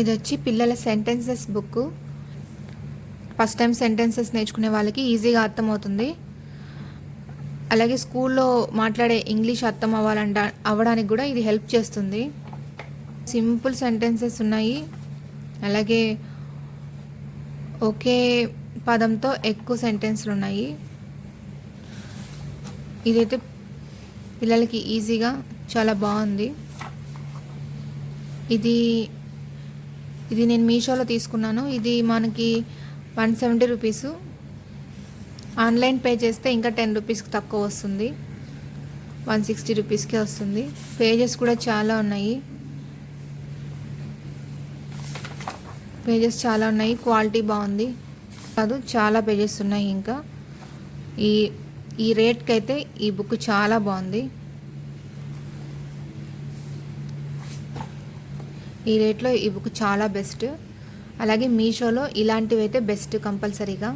ఇది వచ్చి పిల్లల sentences book first time sentences నేర్చుకునే వాళ్ళకి ఈజీగా అర్థమవుతుంది. అలాగే స్కూల్లో మాట్లాడే ఇంగ్లీష్ అర్థం అవ్వాలంట అవ్వడానికి కూడా ఇది హెల్ప్ చేస్తుంది. సింపుల్ సెంటెన్సెస్ ఉన్నాయి. అలాగే ఒకే పదంతో ఎక్కువ సెంటెన్స్లు ఉన్నాయి. ఇదైతే పిల్లలకి ఈజీగా చాలా బాగుంది. ఇది ఇది నేను మీషోలో తీసుకున్నాను. ఇది మనకి one seventy rupees. Online pay చేస్తే ఇంకా టెన్ రూపీస్కి తక్కువ వస్తుంది. వన్ సిక్స్టీ రూపీస్కే వస్తుంది. పేజెస్ కూడా చాలా ఉన్నాయి. పేజెస్ చాలా ఉన్నాయి. క్వాలిటీ బాగుంది. కాదు చాలా పేజెస్ ఉన్నాయి ఇంకా. ఈ ఈ రేట్కి అయితే ఈ బుక్ చాలా బాగుంది. ఈ రేట్లో ఈ బుక్ చాలా బెస్ట్. అలాగే మీషోలో ఇలాంటివి అయితే బెస్ట్ కంపల్సరీగా.